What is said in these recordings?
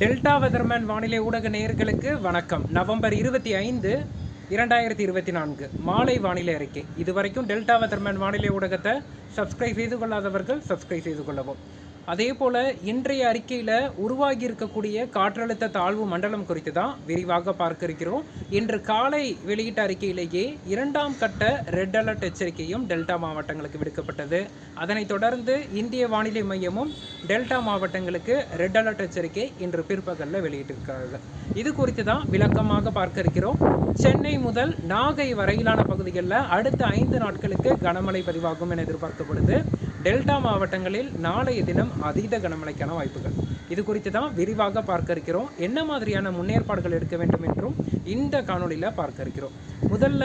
Delta weatherman வானிலை ஊடக நேயர்களுக்கு வணக்கம். நவம்பர் இருபத்தி ஐந்து இரண்டாயிரத்தி இருபத்தி நான்கு. மாலை வானிலை அறிக்கை. இதுவரைக்கும் டெல்டா வெதர்மேன் வானிலை ஊடகத்தை சப்ஸ்கிரைப் செய்து கொள்ளாதவர்கள் சப்ஸ்கிரைப் செய்து கொள்ளவும். அதே போல் இன்றைய அறிக்கையில் உருவாகி இருக்கக்கூடிய காற்றழுத்த தாழ்வு மண்டலம் குறித்து தான் விரிவாக பார்க்க இருக்கிறோம் இன்று காலை வெளியிட்ட அறிக்கையிலேயே இரண்டாம் கட்ட ரெட் அலர்ட் எச்சரிக்கையும் டெல்டா மாவட்டங்களுக்கு விடுக்கப்பட்டது. அதனைத் தொடர்ந்து இந்திய வானிலை மையமும் டெல்டா மாவட்டங்களுக்கு ரெட் அலர்ட் எச்சரிக்கை இன்று பிற்பகலில் வெளியிட்டிருக்கிறார்கள் இது குறித்து தான் விளக்கமாக பார்க்க இருக்கிறோம் சென்னை முதல் நாகை வரையிலான பகுதிகளில் அடுத்த ஐந்து நாட்களுக்கு கனமழை பதிவாகும் என எதிர்பார்க்கப்படுது. டெல்டா மாவட்டங்களில் நாளைய தினம் அதீத கனமழைக்கான வாய்ப்புகள். இது குறித்து தான் விரிவாக பார்க்க இருக்கிறோம். என்ன மாதிரியான முன்னேற்பாடுகள் எடுக்க வேண்டும் என்றும் இந்த காணொளியில் பார்க்க இருக்கிறோம். முதல்ல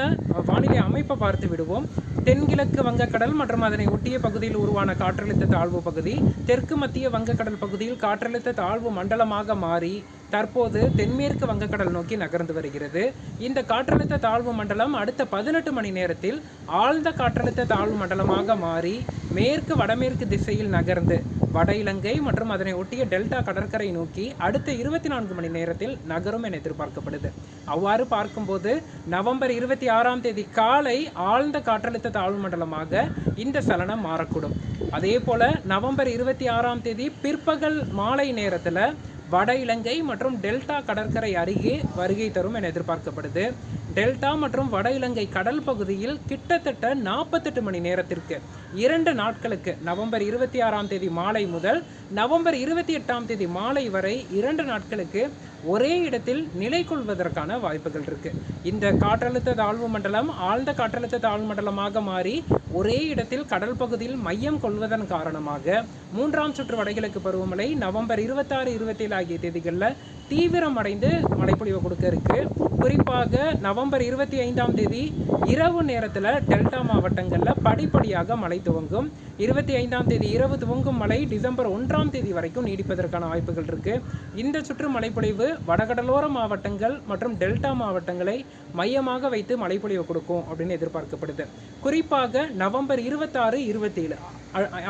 வானிலை அமைப்பை பார்த்து விடுவோம். தென்கிழக்கு வங்கக்கடல் மற்றும் அதனை ஒட்டிய பகுதியில் உருவான காற்றழுத்த தாழ்வு பகுதி தெற்கு மத்திய வங்கக்கடல் பகுதியில் காற்றழுத்த தாழ்வு மண்டலமாக மாறி தற்போது தென்மேற்கு வங்கக்கடல் நோக்கி நகர்ந்து வருகிறது. இந்த காற்றழுத்த தாழ்வு மண்டலம் அடுத்த பதினெட்டு மணி நேரத்தில் ஆழ்ந்த காற்றழுத்த தாழ்வு மண்டலமாக மாறி மேற்கு வடமேற்கு திசையில் நகர்ந்து வட இலங்கை மற்றும் அதனை ஒட்டிய டெல்டா கடற்கரை நோக்கி அடுத்த இருபத்தி நான்கு மணி நேரத்தில் நகரும் என எதிர்பார்க்கப்படுது. அவ்வாறு பார்க்கும்போது நவம்பர் இருபத்தி ஆறாம் தேதி காலை ஆழ்ந்த காற்றழுத்த தாழ்வு மண்டலமாக இந்த சலனம் மாறக்கூடும். அதே போல நவம்பர் இருபத்தி ஆறாம் தேதி பிற்பகல் மாலை நேரத்தில் வட இலங்கை மற்றும் டெல்டா கடற்கரை அருகே வருகை தரும் என எதிர்பார்க்கப்படுது. டெல்டா மற்றும் வட இலங்கை கடல் பகுதியில் கிட்டத்தட்ட நாற்பத்தெட்டு மணி நேரத்திற்கு இரண்டு நாட்களுக்கு நவம்பர் இருபத்தி ஆறாம் தேதி மாலை முதல் நவம்பர் இருபத்தி எட்டாம் தேதி மாலை வரை இரண்டு நாட்களுக்கு ஒரே இடத்தில் நிலை கொள்வதற்கான வாய்ப்புகள் இருக்கு. இந்த காற்றழுத்த தாழ்வு மண்டலம் ஆழ்ந்த காற்றழுத்த தாழ்வு மண்டலமாக மாறி ஒரே இடத்தில் கடல் பகுதியில் மையம் கொள்வதன் காரணமாக மூன்றாம் சுற்று வடகிழக்கு பருவமழை நவம்பர் இருபத்தாறு இருபத்தேழு ஆகிய தேதிகளில் தீவிரம் அடைந்து மழைப்பொழிவு கொடுக்க இருக்கு. குறிப்பாக நவம்பர் இருபத்தி ஐந்தாம் தேதி இரவு நேரத்தில் டெல்டா மாவட்டங்களில் படிப்படியாக மழை துவங்கும். இருபத்தி ஐந்தாம் தேதி இரவு துவங்கும் மழை டிசம்பர் ஒன்றாம் தேதி வரைக்கும் நீடிப்பதற்கான வாய்ப்புகள் இருக்கு. இந்த சுற்று மழைப்பொழிவு வடகடலோர மாவட்டங்கள் மற்றும் டெல்டா மாவட்டங்களை மையமாக வைத்து மழைப்பொழிவு கொடுக்கும் அப்படின்னு எதிர்பார்க்கப்படுது. குறிப்பாக நவம்பர் இருபத்தாறு இருபத்தேழு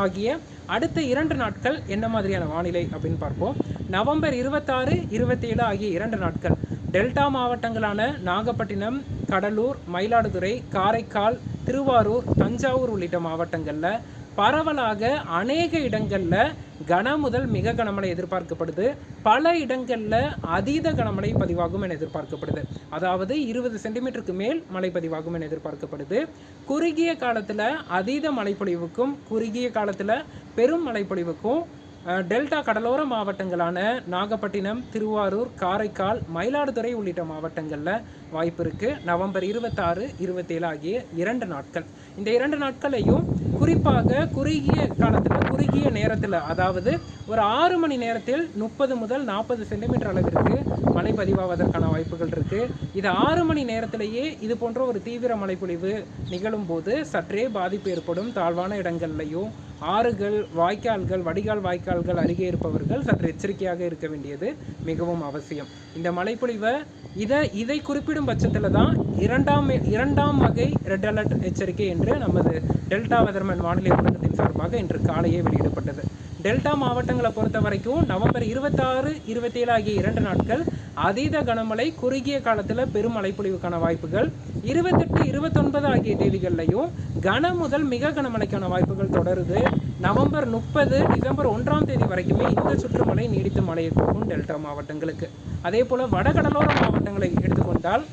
ஆகிய அடுத்த இரண்டு நாட்கள் என்ன மாதிரியான வானிலை அப்படின்னு பார்ப்போம். நவம்பர் இருபத்தாறு இருபத்தேழு ஆகிய இரண்டு நாட்கள். டெல்டா மாவட்டங்களான நாகப்பட்டினம் கடலூர் மயிலாடுதுறை காரைக்கால் திருவாரூர் தஞ்சாவூர் உள்ளிட்ட மாவட்டங்களில் பரவலாக அநேக இடங்களில் கன முதல் மிக கனமழை எதிர்பார்க்கப்படுது. பல இடங்களில் அதீத கனமழை பதிவாகும் என எதிர்பார்க்கப்படுது. அதாவது இருபது சென்டிமீட்டருக்கு மேல் மழை பதிவாகும் என எதிர்பார்க்கப்படுது. குறுகிய காலத்தில் அதீத மழைப்பொழிவுக்கும் குறுகிய காலத்தில் பெரும் மழைப்பொழிவுக்கும் டெல்டா கடலோர மாவட்டங்களான நாகப்பட்டினம் திருவாரூர் காரைக்கால் மயிலாடுதுறை உள்ளிட்ட மாவட்டங்களில் வாய்ப்பு இருக்குது நவம்பர் இருபத்தாறு இருபத்தேழு ஆகிய இரண்டு நாட்கள். இந்த இரண்டு நாட்களையும் குறிப்பாக குறுகிய காலத்தில் குறுகிய நேரத்தில் அதாவது ஒரு ஆறு மணி நேரத்தில் முப்பது முதல் நாற்பது சென்டிமீட்டர் அளவிற்கு மழை பதிவாவதற்கான வாய்ப்புகள் இருக்குது இது ஆறு மணி நேரத்திலேயே இது போன்ற ஒரு தீவிர மழைப்பொழிவு நிகழும் போது சற்றே பாதிப்பு ஏற்படும். தாழ்வான இடங்கள்லையும் ஆறுகள் வாய்க்கால்கள் வடிகால் வாய்க்கால்கள் அருகே இருப்பவர்கள் சற்று எச்சரிக்கையாக இருக்க வேண்டியது மிகவும் அவசியம். இந்த மழைப்பொழிவை இதை இதை குறிப்பிடும் பட்சத்தில் தான் இரண்டாம் இரண்டாம் வகை ரெட் அலர்ட் எச்சரிக்கை என்று நமது டெல்டா வெதர்மன் வானிலை ஊடகத்தின் சார்பாக இன்று காலையே வெளியிடப்பட்டது. டெல்டா மாவட்டங்களை பொறுத்த வரைக்கும் நவம்பர் இருபத்தாறு இருபத்தேழு ஆகிய இரண்டு நாட்கள் அதீத கனமழை குறுகிய காலத்தில் பெரும் மழைப்பொழிவுக்கான வாய்ப்புகள். இருபத்தெட்டு இருபத்தொன்பது ஆகிய தேதிகள்லையும் கன முதல் மிக கனமழைக்கான வாய்ப்புகள் தொடருது. நவம்பர் முப்பது டிசம்பர் ஒன்றாம் தேதி வரைக்குமே இந்த சுற்றுமழை நீடித்து மழையை போகும் டெல்டா மாவட்டங்களுக்கு. அதே போல் வடகடலோர மாவட்டங்களை எடுத்துக்கொண்டால்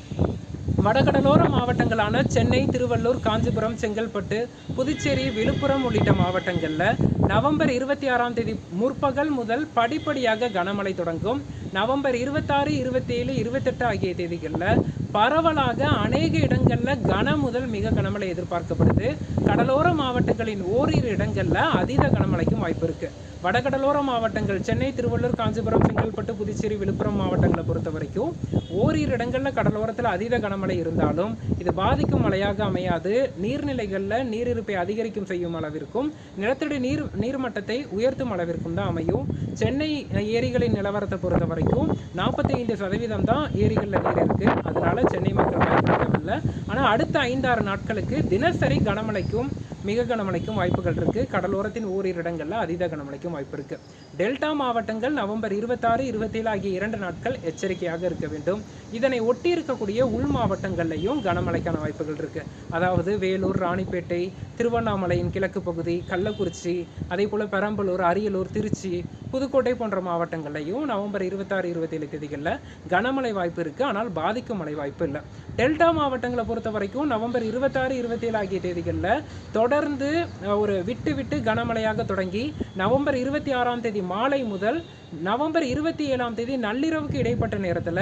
வடகடலோர மாவட்டங்களான சென்னை திருவள்ளூர் காஞ்சிபுரம் செங்கல்பட்டு புதுச்சேரி விழுப்புரம் உள்ளிட்ட மாவட்டங்களில் நவம்பர் இருபத்தி ஆறாம் தேதி முற்பகல் முதல் படிப்படியாக கனமழை தொடங்கும். நவம்பர் இருபத்தாறு இருபத்தேழு இருபத்தெட்டு ஆகிய தேதிகளில் பரவலாக அநேக இடங்களில் கன முதல் மிக கனமழை எதிர்பார்க்கப்படுது. கடலோர மாவட்டங்களின் ஓரிரு இடங்களில் அதீத கனமழைக்கும் வாய்ப்பு இருக்குது வடகடலோர மாவட்டங்கள் சென்னை திருவள்ளூர் காஞ்சிபுரம் செங்கல்பட்டு புதுச்சேரி விழுப்புரம் மாவட்டங்களை பொறுத்த வரைக்கும் ஓரிரு இடங்களில் கடலோரத்தில் அதீத கனமழை இருந்தாலும் இது பாதிக்கும் மழையாக அமையாது. நீர்நிலைகளில் நீரிருப்பை அதிகரிக்கும் செய்யும் அளவிற்கும் நிலத்தடி நீர் நீர்மட்டத்தை உயர்த்தும் அளவிற்கும் தான் அமையும். சென்னை ஏரிகளின் நிலவரத்தை பொறுத்தவரை வரைக்கும் நாற்பத்தி ஐந்து சதவீதம் தான் ஏரிகளில் நீர் இருக்குது அதனால சென்னை மக்கள் பயன்படுத்தவில்லை. ஆனால் அடுத்த ஐந்தாறு நாட்களுக்கு தினசரி கனமழைக்கும் மிக கனமழைக்கும் வாய்ப்புகள் இருக்குது கடலோரத்தின் ஓரிரு இடங்களில் அதீத கனமழைக்கும் வாய்ப்பு இருக்குது டெல்டா மாவட்டங்கள் நவம்பர் இருபத்தாறு இருபத்தேழு ஆகிய இரண்டு நாட்கள் எச்சரிக்கையாக இருக்க வேண்டும். இதனை ஒட்டி இருக்கக்கூடிய உள் மாவட்டங்கள்லையும் கனமழைக்கான வாய்ப்புகள் இருக்குது அதாவது வேலூர் ராணிப்பேட்டை திருவண்ணாமலையின் கிழக்கு பகுதி கள்ளக்குறிச்சி அதே போல் பெரம்பலூர் அரியலூர் திருச்சி புதுக்கோட்டை போன்ற மாவட்டங்கள்லையும் நவம்பர் இருபத்தாறு இருபத்தேழு தேதிகளில் கனமழை வாய்ப்பு இருக்குது ஆனால் பாதிக்கும் மழை வாய்ப்பு இல்லை. டெல்டா மாவட்டங்களை பொறுத்த வரைக்கும் நவம்பர் இருபத்தாறு இருபத்தேழு ஆகிய தேதிகளில் தொடர்ந்து ஒரு விட்டு விட்டு கனமழையாக தொடங்கி நவம்பர் இருபத்தி ஆறாம் தேதி மாலை முதல் நவம்பர் இருபத்தி ஏழாம் தேதி நள்ளிரவுக்கு இடைப்பட்ட நேரத்தில்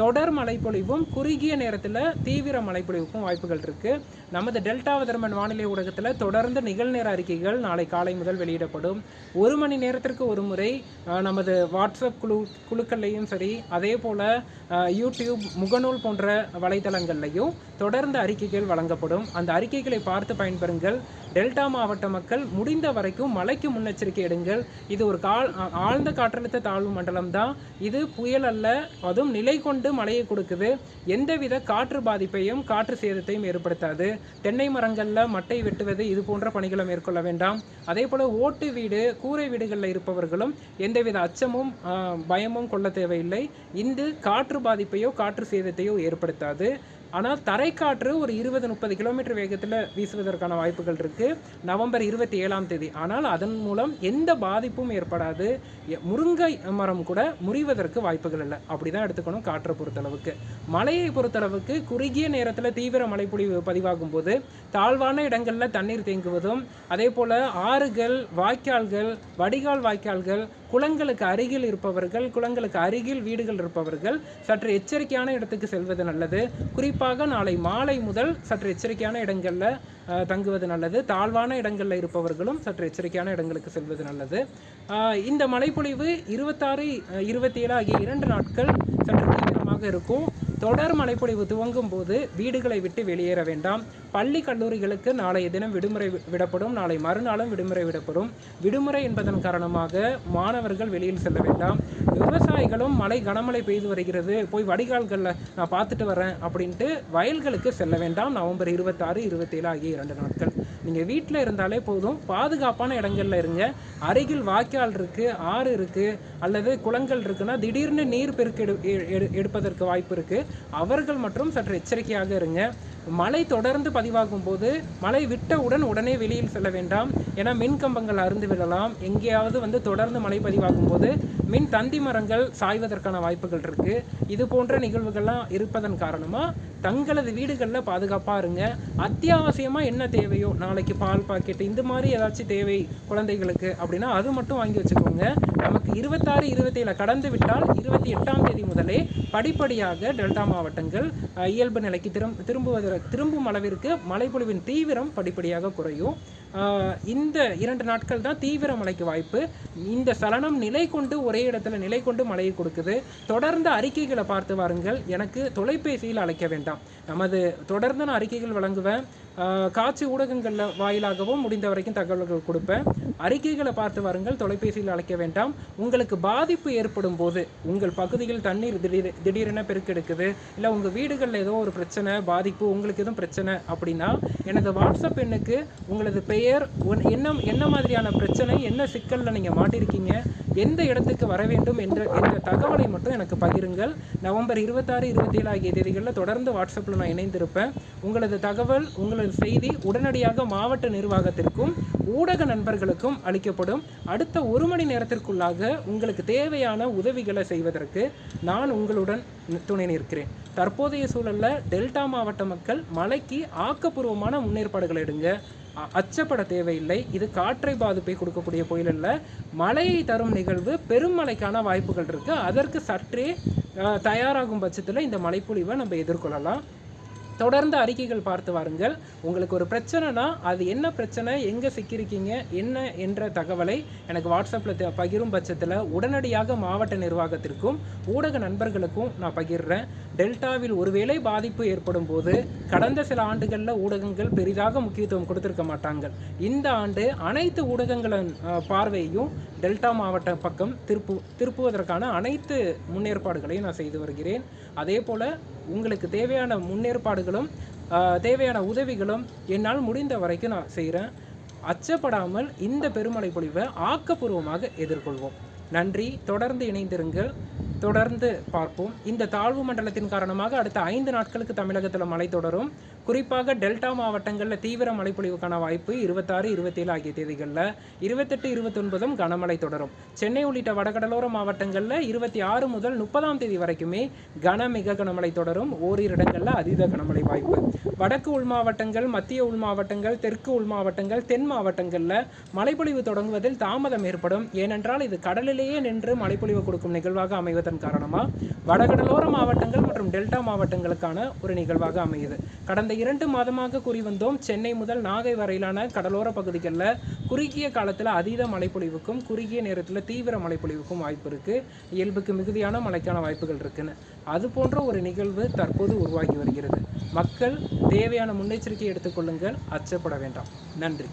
தொடர் மழைப்பொழிவும் குறுகிய நேரத்தில் தீவிர மழைப்பொழிவுக்கும் வாய்ப்புகள் இருக்குது நமது டெல்டா வதர்மன் வானிலை ஊடகத்தில் தொடர்ந்து நிகழ்நேர அறிக்கைகள் நாளை காலை முதல் வெளியிடப்படும். ஒரு மணி நேரத்திற்கு ஒரு முறை நமது வாட்ஸ்அப் குழு குழுக்கள்லையும் சரி அதே போல் யூடியூப் முகநூல் போன்ற வலைத்தளங்கள்லையும் தொடர்ந்து அறிக்கைகள் வழங்கப்படும். அந்த அறிக்கைகளை பார்த்து பயன்பெறுங்கள். டெல்டா மாவட்ட மக்கள் முடிந்த வரைக்கும் மழைக்கு முன்னெச்சரிக்கை எடுங்கள். இது ஒரு கால் ஆழ்ந்த காற்றழுத்த தாழ்வு மண்டலம் தான். இது புயல் அல்ல அதுவும் நிலை கொண்டு மழையை கொடுக்குது. எந்தவித காற்று பாதிப்பையும் காற்று சேதத்தையும் ஏற்படுத்தாது. தென்னை மரங்களில் மட்டை வெட்டுவது இது போன்ற பணிகளை மேற்கொள்ள வேண்டாம். அதே போல் ஓட்டு வீடு கூரை வீடுகளில் இருப்பவர்களும் எந்தவித அச்சமும் பயமும் கொள்ள தேவையில்லை. இந்த காற்று பாதிப்பையோ காற்று சேதத்தையோ ஏற்படுத்தாது. ஆனால் தரைக்காற்று ஒரு இருபது முப்பது கிலோமீட்டர் வேகத்தில் வீசுவதற்கான வாய்ப்புகள் இருக்குது நவம்பர் இருபத்தி ஏழாம் தேதி. ஆனால் அதன் மூலம் எந்த பாதிப்பும் ஏற்படாது. எ- முருங்கை மரம் கூட முறிவதற்கு வாய்ப்புகள் இல்லை. அப்படி தான் எடுத்துக்கணும் காற்றை பொறுத்தளவுக்கு. மழையை பொறுத்தளவுக்கு குறுகிய நேரத்தில் தீவிர மழைப்பொழிவு பதிவாகும் போது தாழ்வான இடங்களில் தண்ணீர் தேங்குவதும் அதே போல் ஆறுகள் வாய்க்கால்கள் வடிகால் வாய்க்கால்கள் குளங்களுக்கு அருகில் இருப்பவர்கள் குளங்களுக்கு அருகில் வீடுகள் இருப்பவர்கள் சற்று எச்சரிக்கையான இடத்துக்கு செல்வது நல்லது. குறிப்பாக நாளை மாலை முதல் சற்று எச்சரிக்கையான இடங்களில் அஹ், தங்குவது நல்லது. தாழ்வான இடங்களில் இருப்பவர்களும் சற்று எச்சரிக்கையான இடங்களுக்கு செல்வது நல்லது. இந்த மழைப்பொழிவு இருபத்தாறு இருபத்தி ஏழு ஆகிய இரண்டு நாட்கள் சற்று தீவிரமாக இருக்கும். தொடர் மழைப்பொழிவு துவங்கும் போது வீடுகளை விட்டு வெளியேற வேண்டாம். பள்ளி கல்லூரிகளுக்கு நாளைய தினம் விடுமுறை விடப்படும். நாளை மறுநாளும் விடுமுறை விடப்படும். விடுமுறை என்பதன் காரணமாக மாணவர்கள் வெளியில் செல்ல வேண்டாம். விவசாயிகளும் மழை கனமழை பெய்து வருகிறது. போய் வடிகால்களில் நான் பார்த்துட்டு வரேன் அப்படின்ட்டு வயல்களுக்கு செல்ல வேண்டாம். நவம்பர் இருபத்தாறு இருபத்தேழு ஆகிய இரண்டு நாட்கள். நீங்கள் வீட்டில் இருந்தாலே போதும். பாதுகாப்பான இடங்களில் இருங்க. அருகில் வாய்க்கால் இருக்குது ஆறு இருக்குது அல்லது குளங்கள் இருக்குன்னா திடீர்னு நீர் பெருக்கு எ- எடு- எடுப்பதற்கு வாய்ப்பு இருக்குது அவர்கள் மற்றும் சற்று எச்சரிக்கையாக இருங்க. மழை தொடர்ந்து பதிவாகும் போது மழை விட்டவுடன் உடனே வெளியில் செல்ல வேண்டாம். ஏன்னா மின் கம்பங்கள் அருந்து விழலாம் எங்கேயாவது வந்து தொடர்ந்து மழை பதிவாகும் போது மின் தந்தி மரங்கள் சாய்வதற்கான வாய்ப்புகள் இருக்கு. இது போன்ற நிகழ்வுகள்லாம் இருப்பதன் காரணமா தங்களது வீடுகளில் பாதுகாப்பாக இருங்க. அத்தியாவசியமாக என்ன தேவையோ நாளைக்கு பால் பாக்கெட் இந்த மாதிரி ஏதாச்சும் தேவை குழந்தைகளுக்கு அப்படின்னா அது மட்டும் வாங்கி வச்சுக்கோங்க. நமக்கு இருபத்தாறு இருபத்தேழு கடந்து விட்டால் இருபத்தி எட்டாம் தேதி முதலே படிப்படியாக டெல்டா மாவட்டங்கள் இயல்பு நிலைக்கு திரும் திரும்புவதற்கு திரும்பும் அளவிற்கு மழைப்பொழிவின் தீவிரம் படிப்படியாக குறையும். இந்த இரண்டு நாட்கள் தான் தீவிர மழைக்கு வாய்ப்பு. இந்த சலனம் நிலை கொண்டு ஒரே இடத்துல நிலை கொண்டு மழையை கொடுக்குது. தொடர்ந்து அறிக்கைகளை பார்த்து வாருங்கள். எனக்கு தொலைபேசியில் அழைக்க வேண்டாம். நமது தொடர்ந்து நான் அறிக்கைகள் வழங்குவேன். காட்சி ஊடகங்களில் வாயிலாகவும் முடிந்த வரைக்கும் தகவல்கள் கொடுப்பேன். அறிக்கைகளை பார்த்து வாருங்கள். தொலைபேசியில் அழைக்க வேண்டாம். உங்களுக்கு பாதிப்பு ஏற்படும் போது உங்கள் பகுதியில் தண்ணீர் திடீர் திடீரென பெருக்கெடுக்குது இல்லை உங்கள் வீடுகளில் ஏதோ ஒரு பிரச்சனை பாதிப்பு உங்களுக்கு எதுவும் பிரச்சனை அப்படின்னா எனது வாட்ஸ்அப் எண்ணுக்கு உங்களது பெயர் ஒன் என்ன என்ன மாதிரியான பிரச்சனை என்ன சிக்கலில் நீங்கள் மாட்டிருக்கீங்க எந்த இடத்துக்கு வர வேண்டும் என்ற என்ற தகவலை மட்டும் எனக்கு பகிருங்கள். நவம்பர் இருபத்தாறு இருபத்தேழு ஆகிய தேதிகளில் தொடர்ந்து வாட்ஸ்அப்பில் நான் இணைந்திருப்பேன். உங்களது தகவல் உங்களது செய்தி உடனடியாக மாவட்ட நிர்வாகத்திற்கும் ஊடக நண்பர்களுக்கும் அளிக்கப்படும். அடுத்த ஒரு மணி நேரத்திற்குள்ளாக உங்களுக்கு தேவையான உதவிகளை செய்வதற்கு நான் உங்களுடன் துணை நிற்கிறேன். தற்போதைய சூழலில் டெல்டா மாவட்ட மக்கள் மழைக்கு ஆக்கப்பூர்வமான முன்னேற்பாடுகள் எடுங்க. அ- அச்சப்பட தேவையில்லை. இது காற்றை பாதிப்பை கொடுக்கக்கூடிய புயல் அல்ல. மழையை தரும் நிகழ்வு பெருமழைக்கான வாய்ப்புகள் இருக்குது அதற்கு சற்றே தயாராகும் பட்சத்தில் இந்த மழைப்பொழிவை நம்ம எதிர்கொள்ளலாம். தொடர்ந்து அறிக்கைகள் பார்த்து வாருங்கள். உங்களுக்கு ஒரு பிரச்சனைனா அது என்ன பிரச்சனை எங்கே சிக்கியிருக்கீங்க என்ன என்ற தகவலை எனக்கு வாட்ஸ்அப்பில் பகிரும் பட்சத்தில் உடனடியாக மாவட்ட நிர்வாகத்திற்கும் ஊடக நண்பர்களுக்கும் நான் பகிர்றேன். டெல்டாவில் ஒருவேளை பாதிப்பு ஏற்படும் போது கடந்த சில ஆண்டுகளில் ஊடகங்கள் பெரிதாக முக்கியத்துவம் கொடுத்துருக்க மாட்டாங்க இந்த ஆண்டு அனைத்து ஊடகங்களின் பார்வையும் பார்வையையும் டெல்டா மாவட்ட பக்கம் திருப்பு திருப்புவதற்கான அனைத்து முன்னேற்பாடுகளையும் நான் செய்து வருகிறேன். அதே போல் உங்களுக்கு தேவையான முன்னேற்பாடுகளும் தேவையான உதவிகளும் என்னால் முடிந்த வரைக்கும் நான் செய்கிறேன் அச்சப்படாமல் இந்த பெருமழை பொழிவை ஆக்கப்பூர்வமாக எதிர்கொள்வோம். நன்றி. தொடர்ந்து இணைந்திருங்கள். தொடர்ந்து பார்ப்போம். இந்த தாழ்வு மண்டலத்தின் காரணமாக அடுத்த ஐந்து நாட்களுக்கு தமிழகத்தில் மழை தொடரும். குறிப்பாக டெல்டா மாவட்டங்களில் தீவிர மழைப்பொழிவுக்கான வாய்ப்பு இருபத்தாறு இருபத்தேழு ஆகிய தேதிகளில் இருபத்தெட்டு இருபத்தொன்பதும் கனமழை தொடரும். சென்னை உள்ளிட்ட வடகடலோர மாவட்டங்களில் இருபத்தி ஆறு முதல் முப்பதாம் தேதி வரைக்குமே கன மிக கனமழை தொடரும். ஓரிரு இடங்களில் அதீத கனமழை வாய்ப்பு. வடக்கு உள் மாவட்டங்கள் மத்திய உள் மாவட்டங்கள் தெற்கு உள் மாவட்டங்கள் தென் மாவட்டங்களில் மழைப்பொழிவு தொடங்குவதில் தாமதம் ஏற்படும். ஏனென்றால் இது கடலிலேயே நின்று மழைப்பொழிவு கொடுக்கும் நிகழ்வாக அமைவதன் காரணமாக வடகடலோர மாவட்டங்கள் மற்றும் டெல்டா மாவட்டங்களுக்கான ஒரு நிகழ்வாக அமையுது. கடந்த இரண்டு மாதமாக கூறி வந்தோம் சென்னை முதல் நாகை வரையிலான கடலோர பகுதிகளில் குறுகிய காலத்தில் அதீத மழைப்பொழிவுக்கும் குறுகிய நேரத்தில் தீவிர மழைப்பொழிவுக்கும் வாய்ப்பு இருக்குது இயல்புக்கு மிகுதியான மழைக்கான வாய்ப்புகள் இருக்குன்னு. அது போன்ற ஒரு நிகழ்வு தற்போது உருவாகி வருகிறது. மக்கள் தேவையான முன்னெச்சரிக்கை எடுத்துக்கொள்ளுங்கள் அச்சப்பட வேண்டாம். நன்றி.